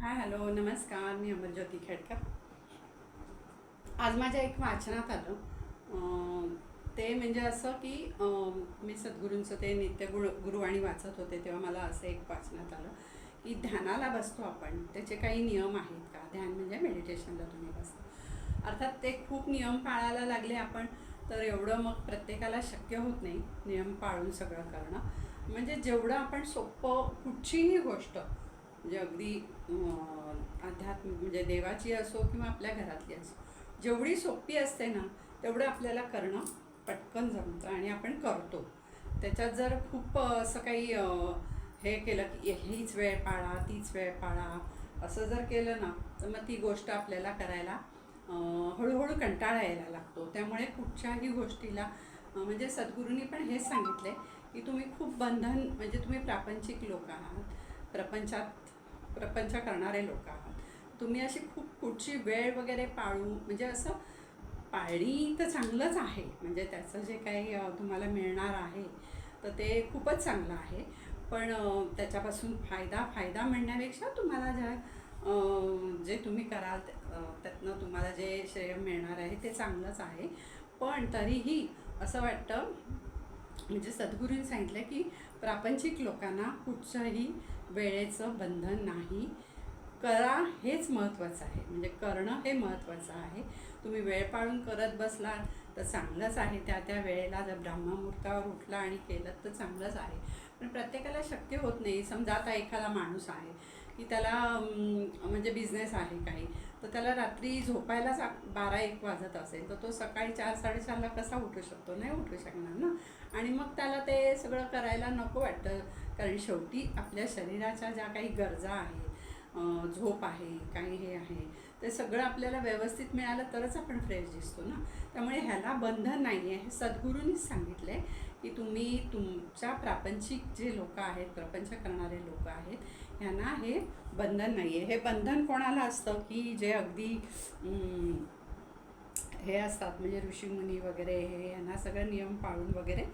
Hi hello नमस्कार मी अमरज्योती खेडकर. आज माझ्या एक वाचनात आलं. ते म्हणजे असं की मी सद्गुरूंचं ते नित्य गुरु गुरुवाणी वाचत होते तेव्हा मला असं एक वाचनात आलं की ध्यानाला बसतो आपण. त्याचे काही नियम आहेत का? ध्यान म्हणजे मेडिटेशनला तुम्ही बसता. अर्थात ते खूप नियम पाळायला लागले आपण तर एवढं मग प्रत्येकाला शक्य होत नाही नियम पाळून सगळं करणं. म्हणजे जेवढं आपण सोपं कुठचीही गोष्ट म्हणजे अगदी अध्यात्म म्हणजे देवाची असो किंवा आपल्या घरातली असो जेवढी सोपी असते ना तेवढं आपल्याला करणं पटकन जमतं आणि आपण करतो. त्याच्यात जर खूप असं काही हे केलं की हीच वेळ पाळा तीच वेळ पाळा असं जर केलं ना तर मग ती गोष्ट आपल्याला करायला हळूहळू कंटाळा यायला लागतो. त्यामुळे कुठच्याही गोष्टीला म्हणजे सद्गुरूंनी पण हेच सांगितले की तुम्ही खूप बंधन म्हणजे तुम्ही प्रापंचिक लोक आहात. प्रपंचात प्रपंच करणारे लोक आहात. तुम्ही अशी खूप कुठची वेळ वगैरे पाळू म्हणजे असं पाळणी तर चांगलंच आहे. म्हणजे त्याचं जे काही तुम्हाला मिळणार आहे तर ते खूपच चांगलं आहे. पण त्याच्यापासून फायदा फायदा म्हणण्यापेक्षा तुम्हाला ज्या जे तुम्ही कराल त्यातनं तुम्हाला जे श्रेय मिळणार आहे ते चांगलंच आहे. पण तरीही असं वाटतं म्हणजे सद्गुरूंनी सांगितलं की प्रापंचिक लोकांना कुठच्याही वेळेचं बंधन नाही. करा हेच महत्त्वाचं आहे. म्हणजे करणं हे महत्त्वाचं आहे. तुम्ही वेळ पाळून करत बसलात तर चांगलंच आहे. त्या त्या वेळेला जर ब्रह्ममुहूर्तावर उठला आणि केलं तर चांगलंच आहे. पण प्रत्येकाला शक्य होत नाही. समजा आता एखादा माणूस आहे. की त्याला म्हणजे बिझनेस आहे काही. तर त्याला रात्री झोपायलाच बारा एक वाजत असेल. तर तो सकाळी चार साडेचारला कसा उठू शकतो? नाही उठू शकणार ना? आणि मग त्याला ते सगळं करायला नको वाटतं. कारण शेवटी आपल्या शरीराच्या ज्या काही गरजा आहेत झोप आहे काही हे आहे ते सगळं आपल्याला व्यवस्थित मिळालं तरच आपण फ्रेश दिसतो ना? त्यामुळे ह्याला बंधन नाही आहे हे सद्गुरूंनीच सांगितलं आहे की तुम्ही तुमच्या प्रापंचिक जे लोक आहेत प्रपंच करणारे लोक आहेत ह्यांना हे बंधन नाही आहे हे बंधन कोणाला असतं? की जे अगदी हे असतात म्हणजे ऋषीमुनी वगैरे हे यांना सगळं नियम पाळून वगैरे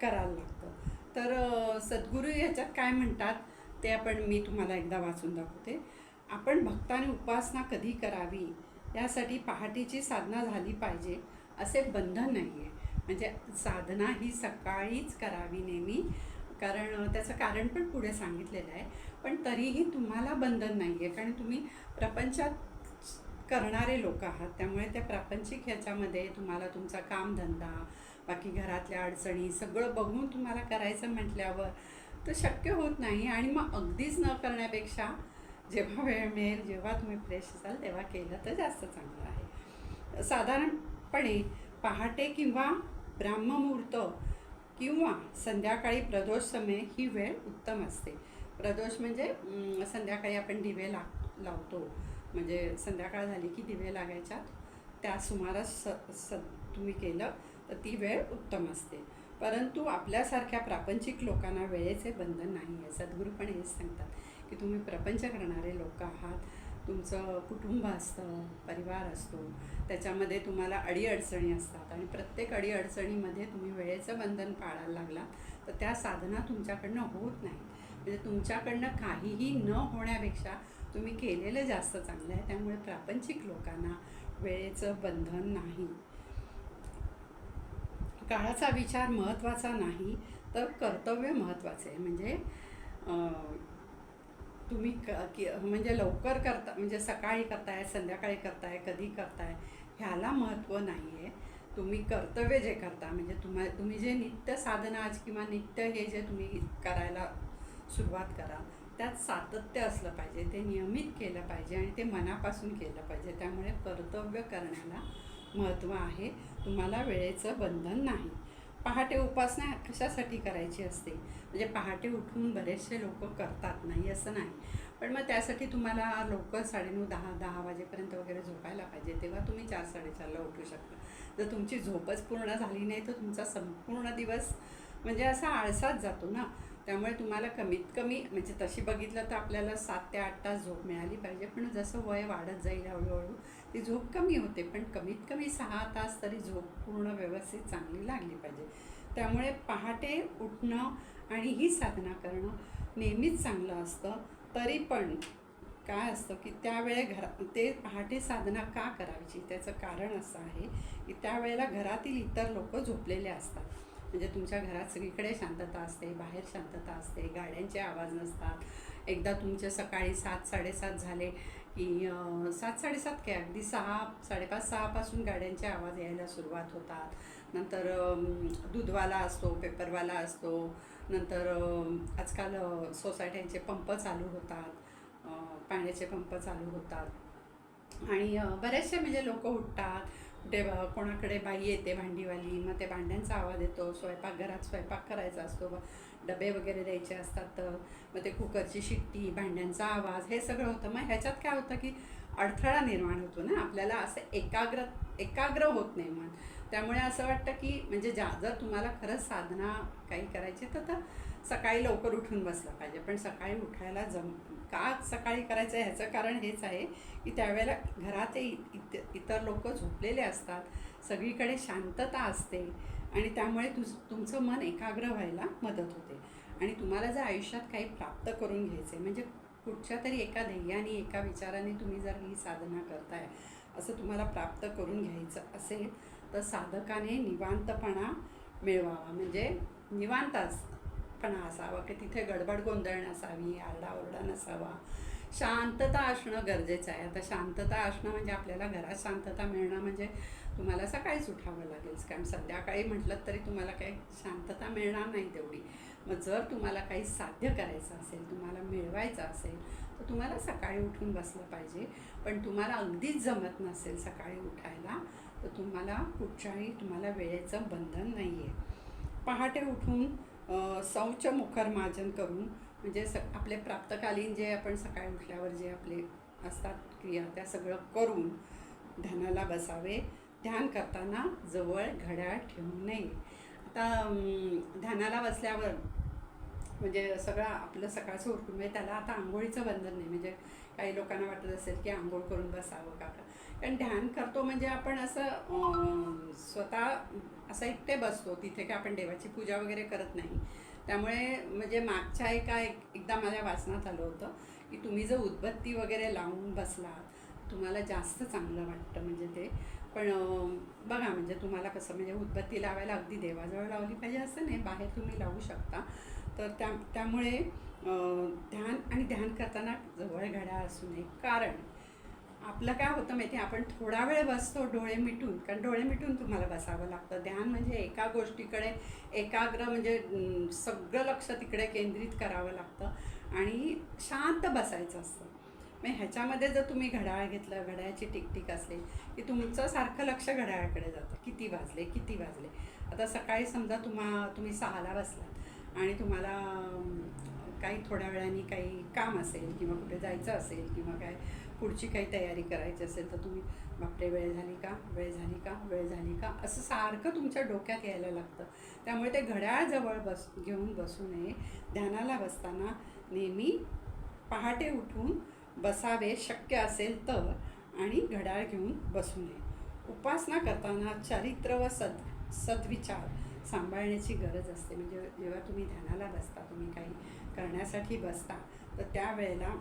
करायला लागतं. तर सद्गुरू ह्याच्यात काय म्हणतात? ते आपण मी तुम्हाला एकदा वाचून दाखवते. आपण भक्ताने उपासना कधी करावी? यासाठी पहाटेची साधना झाली पाहिजे. असे बंधन नाही आहे म्हणजे साधना ही सकाळीच करावी नेहमी. कारण त्याचं कारण पण पुढे सांगितलेलं आहे. पण तरीही तुम्हाला बंधन नाही आहे. कारण तुम्ही प्रपंचात करणारे लोक आहात. त्यामुळे त्या प्रापंचिक ह्याच्यामध्ये तुम्हाला तुमचा कामधंदा बाकी घरातल्या अडचणी सगळं बघून तुम्हाला करायचं म्हटल्यावर तर शक्य होत नाही. आणि मग अगदीच न करण्यापेक्षा जेव्हा वेळ मिळेल जेव्हा तुम्ही फ्रेश असाल तेव्हा केलं तर जास्त चांगलं आहे. साधारणपणे पहाटे किंवा ब्राह्ममुहूर्त किंवा संध्याकाळी प्रदोष समय ही वेळ उत्तम असते. प्रदोष म्हणजे संध्याकाळी आपण दिवे ला लावतो. म्हणजे संध्याकाळ झाली की दिवे लागायच्यात त्या सुमारास स स तुम्ही केलं तर ती वेळ उत्तम असते. परंतु आपल्यासारख्या प्रापंचिक लोकांना वेळेचे बंधन नाही आहे. सद्गुरू पण हेच सांगतात की तुम्ही प्रपंच करणारे लोक आहात. तुमचं कुटुंब असतं परिवार असतो त्याच्यामध्ये तुम्हाला अडीअडचणी असतात आणि प्रत्येक अडीअडचणीमध्ये तुम्ही वेळेचं बंधन पाळायला लागला तर त्या साधना तुमच्याकडनं होत नाही म्हणजे तुमच्याकडनं काहीही न होण्यापेक्षा तुम्ही केलेलं जास्त चांगलं आहे त्यामुळे प्रापंचिक लोकांना वेळेचं बंधन नाही. काळाचा विचार महत्त्वाचा नाही तर कर्तव्य महत्त्वाचे आहे. म्हणजे तुम्ही क की म्हणजे लवकर करता म्हणजे सकाळी करताय संध्याकाळी करताय कधी करताय ह्याला महत्त्व नाही आहे तुम्ही कर्तव्य जे करता म्हणजे तुम्हा तुम्ही जे नित्य साधना आज किंवा नित्य हे जे तुम्ही करायला सुरुवात करा त्यात सातत्य असलं पाहिजे ते नियमित केलं पाहिजे आणि ते मनापासून केलं पाहिजे. त्यामुळे कर्तव्य करण्याला महत्त्व आहे. तुम्हाला वेळेचं बंधन नाही. पहाटे उपासना कशासाठी करायची असते? म्हणजे पहाटे उठून बरेचसे लोक करतात नाही असं नाही. पण मग त्यासाठी तुम्हाला लवकर साडेनऊ दहा दहा वाजेपर्यंत वगैरे झोपायला पाहिजे तेव्हा तुम्ही चार साडेचारला उठू शकता. जर तुमची झोपच पूर्ण झाली नाही तर तुमचा संपूर्ण दिवस म्हणजे असा आळसाच जातो ना. त्यामुळे तुम्हाला कमीत कमी म्हणजे तशी बघितलं तर आपल्याला सात ते आठ तास झोप मिळाली पाहिजे पण जसं वय वाढत जाईल हळूहळू ती झोप कमी होते पण कमीत कमी सहा तास तरी झोप पूर्ण व्यवस्थित चांगली लागली पाहिजे. त्यामुळे पहाटे उठणं आणि ही साधना करणं नेहमीच चांगलं असतं. तरी पण काय असतं की त्यावेळे घरा ते पहाटे साधना का करायची? त्याचं कारण असं आहे की त्यावेळेला घरातील इतर लोक झोपलेले असतात. म्हणजे तुमच्या घरात सगळीकडे शांतता असते बाहेर शांतता असते गाड्यांचे आवाज नसतात. एकदा तुमचे सकाळी सात साडेसात झाले की सात साडेसात काय? अगदी सहा साडेपाच सहापासून गाड्यांचे आवाज यायला सुरुवात होतात. नंतर दूधवाला असतो पेपरवाला असतो. नंतर आजकाल सोसायट्यांचे पंप चालू होतात. पाण्याचे पंप चालू होतात. आणि बरेचसे म्हणजे लोक उठतात. कुठे कोणाकडे बाई येते भांडीवाली मग ते भांड्यांचा आवाज येतो. स्वयंपाकघरात स्वयंपाक करायचा असतो. डबे वगैरे द्यायचे असतात तर मग ते कुकरची शिट्टी भांड्यांचा आवाज हे सगळं होतं. मग ह्याच्यात काय होतं की अडथळा निर्माण होतो ना. आपल्याला असं एकाग्र एकाग्र होत नाही मन. त्यामुळे असं वाटतं की म्हणजे ज्या जर तुम्हाला खरंच साधना काही करायची तर तर सकाळी लवकर उठून बसलं पाहिजे. पण सकाळी उठायला जम का सकाळी करायचं ह्याचं कारण हेच आहे की त्यावेळेला घरात इत इतर लोक झोपलेले असतात. सगळीकडे शांतता असते. आणि त्यामुळे तुझ तुमचं मन एकाग्र व्हायला मदत होते. आणि तुम्हाला जर आयुष्यात काही प्राप्त करून घ्यायचं आहे म्हणजे कुठच्या तरी एका ध्येयाने एका विचाराने तुम्ही जर ही साधना करताय असं तुम्हाला प्राप्त करून घ्यायचं असेल तर साधकाने निवांतपणा मिळवावा. म्हणजे निवांतपणा असावा की तिथे गडबड गोंधळ नसावी आरडाओरडा नसावा शांतता असणं गरजेचं आहे. आता शांतता असणं म्हणजे आपल्याला घरात शांतता मिळणं म्हणजे तुम्हाला सकाळीच उठावं लागेल. कारण संध्याकाळी म्हटलं तरी तुम्हाला काही शांतता मिळणार नाही तेवढी. मग जर तुम्हाला काही साध्य करायचं असेल तुम्हाला मिळवायचं असेल तर तुम्हाला सकाळी उठून बसलं पाहिजे. पण तुम्हाला अगदीच जमत नसेल सकाळी उठायला तर तुम्हाला कुठच्याही तुम्हाला वेळेचं बंधन नाही आहे पहाटे उठून शौच मुखर मार्जन करून म्हणजे स आपले प्राप्तकालीन जे आपण सकाळी उठल्यावर जे आपले असतात क्रिया त्या सगळं करून ध्यानाला बसावे. ध्यान करताना जवळ घड्याळ ठेवू नये. आता ध्यानाला बसल्यावर म्हणजे सगळं आपलं सकाळचं उरकून म्हणजे त्याला आता आंघोळीचं बंधन नाही. म्हणजे काही लोकांना वाटत असेल की आंघोळ करून बसावं का कारण ध्यान करतो म्हणजे आपण असं स्वतः असं एकटे बसतो तिथे काय आपण देवाची पूजा वगैरे करत नाही. त्यामुळे म्हणजे मागच्या एका एक एकदा माझ्या वाचनात आलं होतं की तुम्ही जर उदबत्ती वगैरे लावून बसलात तुम्हाला जास्त चांगलं वाटतं म्हणजे ते. पण बघा म्हणजे तुम्हाला कसं म्हणजे उदबत्ती लावायला अगदी देवाजवळ लावली पाहिजे असं नाही बाहेर तुम्ही लावू शकता. तर त्या त्यामुळे ध्यान आणि ध्यान करताना जवळ घड्याळ असू नये. कारण आपलं काय होतं माहिती आहे आपण थोडा वेळ बसतो डोळे मिटून कारण डोळे मिटून तुम्हाला बसावं लागतं. ध्यान म्हणजे एका गोष्टीकडे एकाग्र म्हणजे सगळं लक्ष तिकडे केंद्रित करावं लागतं आणि शांत बसायचं असतं. मग ह्याच्यामध्ये जर तुम्ही घड्याळ घेतलं घड्याळाची टिकटिक असली की तुमचं सारखं लक्ष घड्याळाकडे जातं. किती वाजले किती वाजले? आता सकाळी समजा तुम्हा तुम्ही सहाला बसलात आणि तुम्हाला काही थोड्या वेळाने काही काम असेल किंवा कुठे जायचं असेल किंवा काय पुढची काही तयारी करायची असेल तर तुम्ही बापटे वेळ झाली का? वेळ झाली का? वेळ झाली का? असं सारखं तुमच्या डोक्यात यायला लागतं. त्यामुळे ते घड्याळजवळ बस घेऊन बसू नये. ध्यानाला बसताना नेहमी पहाटे उठून बसावे शक्य असेल तर आणि घड्याळ घेऊन बसू नये. उपासना करताना चरित्र व सद सद्विचार सांभाळण्याची गरज असते. म्हणजे जेव्हा तुम्ही ध्यानाला बसता तुम्ही काही करण्यासाठी बसता तर त्यावेळेला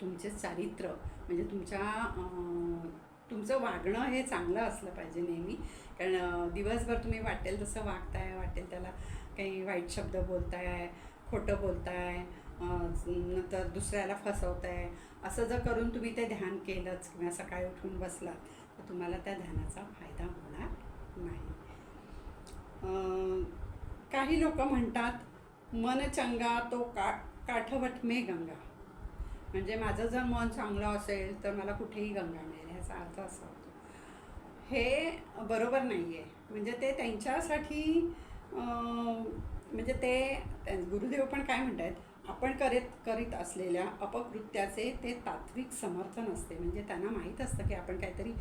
तुमचे चारित्र्य म्हणजे तुमच्या तुमचं वागणं हे चांगलं असलं पाहिजे नेहमी. कारण दिवसभर तुम्ही वाटेल तसं वागताय वाटेल त्याला काही वाईट शब्द बोलताय खोटं बोलताय नंतर दुसऱ्याला फसवताय. असं जर करून तुम्ही ते ध्यान केलंच किंवा सकाळी उठून बसलात तर तुम्हाला त्या ध्यानाचा फायदा होणार नाही. काही लोक म्हणतात मन चंगा तो का काठवट मे गंगा. म्हणजे माझं जर मन चांगलं असेल तर मला कुठेही गंगा मिळेल ह्याचा अर्थ असा होतो. हे बरोबर नाही आहे म्हणजे ते त्यांच्यासाठी म्हणजे ते गुरुदेव पण काय म्हणतात आपण करीत करीत असलेल्या अपकृत्याचे ते तात्विक समर्थन असते. म्हणजे त्यांना माहीत असतं की आपण काहीतरी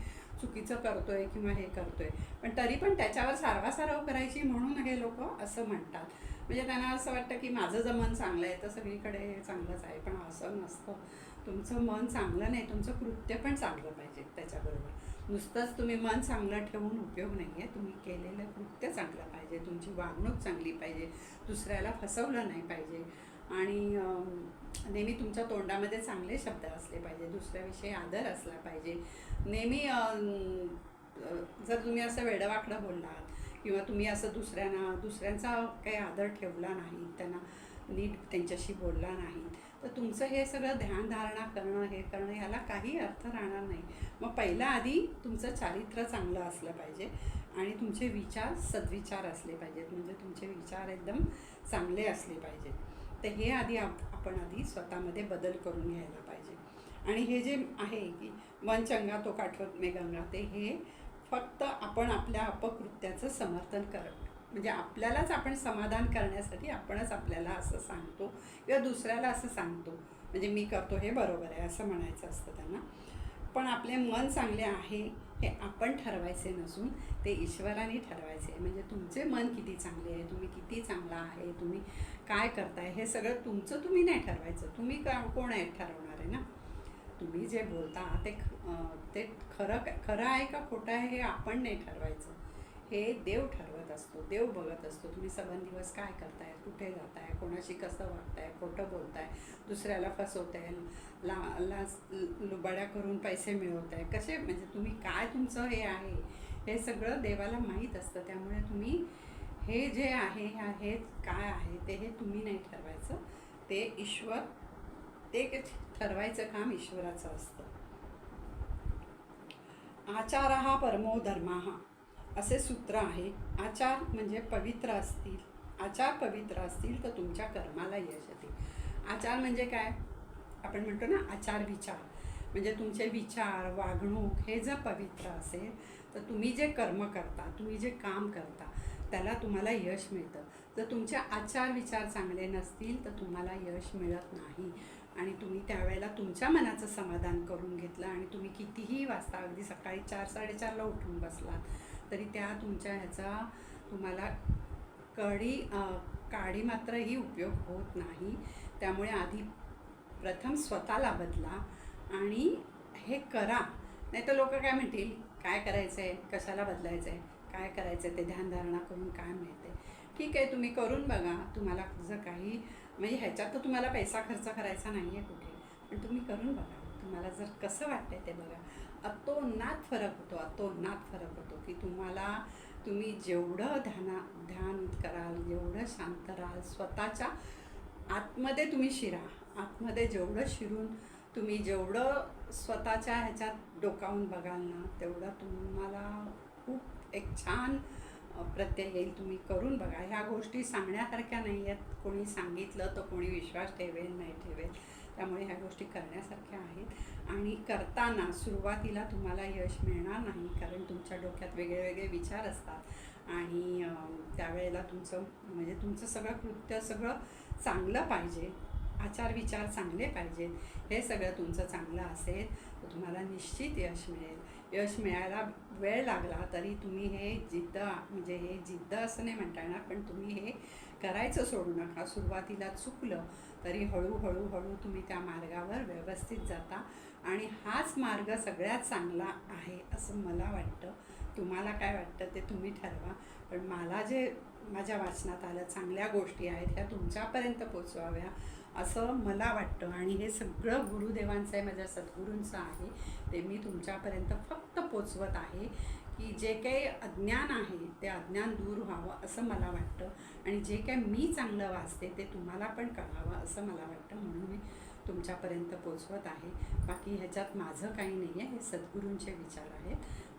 चुकीचं करतो आहे किंवा हे करतो आहे पण तरी पण त्याच्यावर सारवासारव करायची म्हणून हे लोक असं म्हणतात. म्हणजे त्यांना असं वाटतं की माझं जर मन चांगलं आहे तर सगळीकडे चांगलंच आहे. पण असं नसतं. तुमचं मन चांगलं नाही तुमचं कृत्य पण चांगलं पाहिजे त्याच्याबरोबर. नुसतंच तुम्ही मन चांगलं ठेवून उपयोग नाही आहे तुम्ही केलेलं कृत्य चांगलं पाहिजे तुमची वागणूक चांगली पाहिजे दुसऱ्याला फसवलं नाही पाहिजे. आणि नेहमी तुमच्या तोंडामध्ये चांगले शब्द असले पाहिजे दुसऱ्याविषयी आदर असला पाहिजे. नेहमी जर तुम्ही असं वेडवाकडं बोललात किंवा तुम्ही असं दुसऱ्यांना दुसऱ्यांचा काही आदर ठेवला नाही त्यांना नीट त्यांच्याशी बोलला नाही तर तुमचं हे सगळं ध्यानधारणा करणं हे करणं ह्याला काही अर्थ राहणार नाही. मग पहिला आधी तुमचं चारित्र्य चांगलं असलं पाहिजे आणि तुमचे विचार सद्विचार असले पाहिजेत म्हणजे तुमचे विचार एकदम चांगले असले पाहिजेत. तर हे आधी आप आपण आधी स्वतःमध्ये बदल करून घ्यायला पाहिजे. आणि हे जे आहे की मन चंगा तो काठवत मे गंगा ते हे फक्त आपण आपल्या अपकृत्याचं समर्थन कर म्हणजे आपल्यालाच आपण समाधान करण्यासाठी आपणच आपल्याला असं सांगतो किंवा दुसऱ्याला असं सांगतो. म्हणजे मी करतो हे बरोबर आहे असं म्हणायचं असतं त्यांना. पण आपले मन चांगले आहे हे आपण ठरवायचे नसून ते ईश्वराने ठरवायचे. आहे म्हणजे तुमचे मन किती चांगले आहे तुम्ही किती चांगला आहे तुम्ही काय करताय हे सगळं तुमचं तुम्ही नाही ठरवायचं. तुम्ही का कोण आहे ठरवणार आहे ना? तुम्ही जे बोलता ते ख- ते खरं काय- खरं आहे का खोटं आहे हे आपण नाही ठरवायचं. हे देव ठरवत असतो देव बघत असतो. तुम्ही दिवस काय करताय कुठे जाताय कोणाशी कसं वागताय खोटं बोलताय दुसऱ्याला फसवताय ला ला लुबाड्या करून पैसे मिळवताय. कसे? म्हणजे तुम्ही काय तुमचं हे आहे हे सगळं देवाला माहीत असतं. त्यामुळे तुम्ही हे जे आहे हे हे काय आहे ते हे तुम्ही नाही ठरवायचं. ते ईश्वर ते ठरवायचं काम ईश्वराचं असतं. आचार हा परमो धर्मा असे सूत्र आहे. आचार म्हणजे पवित्र असतील. आचार पवित्र असतील तर तुमच्या कर्माला यश येते. आचार म्हणजे काय? आपण म्हणतो ना आचार विचार. म्हणजे तुमचे विचार वागणूक हे जर पवित्र असेल तर तुम्ही जे कर्म करता तुम्ही जे काम करता त्याला तुम्हाला यश मिळतं. जर तुमचे आचार विचार चांगले नसतील तर तुम्हाला यश मिळत नाही. आणि तुम्ही त्यावेळेला तुमच्या मनाचं समाधान करून घेतलं आणि तुम्ही कितीही वाजता अगदी सकाळी चार साडेचारला उठून बसलात तरी त्या तुमच्या ह्याचा तुम्हाला कडी काढी मात्रही उपयोग होत नाही. त्यामुळे आधी प्रथम स्वतःला बदला आणि हे करा. नाही तर लोक काय म्हणतील काय करायचं आहे कशाला बदलायचं आहे काय करायचं आहे ते ध्यानधारणा करून काय मिळते? ठीक आहे तुम्ही करून बघा. तुम्हाला जर काही म्हणजे ह्याच्यात तर तुम्हाला पैसा खर्च करायचा नाही आहे कुठे. पण तुम्ही करून बघा. तुम्हाला जर कसं वाटतंय ते बघा. अतोनात फरक होतो अतोनात फरक होतो की तुम्हाला तुम्ही जेवढं ध्याना ध्यान कराल जेवढं शांत राहाल स्वतःच्या आतमध्ये तुम्ही शिरा. आतमध्ये जेवढं शिरून तुम्ही जेवढं स्वतःच्या ह्याच्यात डोकावून बघाल ना तेवढं तुम्हाला खूप एक छान प्रत्यय येईल तुम्ही करून बघा. ह्या गोष्टी सांगण्यासारख्या नाही आहेत. कोणी सांगितलं तर कोणी विश्वास ठेवेल नाही ठेवेल. त्यामुळे ह्या गोष्टी करण्यासारख्या आहेत. आणि करताना सुरुवातीला तुम्हाला यश मिळणार नाही कारण तुमच्या डोक्यात वेगळे वेगळे विचार असतात. आणि त्यावेळेला तुमचं म्हणजे तुमचं सगळं कृत्य सगळं चांगलं पाहिजे. आचार विचार चांगले पाहिजेत. हे सगळं तुमचं चांगलं असेल तर तुम्हाला निश्चित यश मिळेल. यश मिळायला वेळ लागला तरी तुम्ही हे जिद्द म्हणजे हे जिद्द असं नाही म्हणता येणार पण तुम्ही हे करायचं सोडू नका. सुरुवातीला चुकलं तरी हळूहळू हळू तुम्ही त्या मार्गावर व्यवस्थित जाता आणि हाच मार्ग सगळ्यात चांगला आहे असं मला वाटतं. तुम्हाला काय वाटतं ते तुम्ही ठरवा. पण मला जे माझ्या वाचनात आलं चांगल्या गोष्टी आहेत ह्या तुमच्यापर्यंत पोचवाव्या. असं मला वाटतं. आणि हे सगळं गुरुदेवांचं आहे माझ्या सद्गुरूंचं आहे. ते मी तुमच्यापर्यंत फक्त पोचवत आहे की जे काही अज्ञान आहे ते अज्ञान दूर व्हावं असं मला वाटतं. आणि जे काही मी चांगलं वाचते ते तुम्हाला पण कळावं असं मला वाटतं. म्हणून मी तुमच्यापर्यंत पोचवत आहे. बाकी ह्याच्यात माझं काही नाही आहे. हे सद्गुरूंचे विचार आहेत.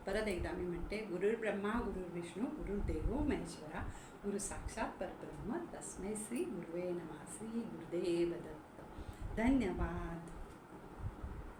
ಪರದೈತಾಮಿ ಮಂಟೆ ಗುರುರ್ ಬ್ರಹ್ಮ ಗುರುರ್ ವಿಷ್ಣು ಗುರುರ್ ದೇವೋ ಮಹೇಶ್ವರ ಗುರು ಸಾಕ್ಷಾತ್ ಪರಬ್ರಹ್ಮ ತಸ್ಮೈ ಶ್ರೀ ಗುರುವೇ ನಮಃ ಶ್ರೀ ಗುರುದೇವ ದತ್ತ ಧನ್ಯವಾದ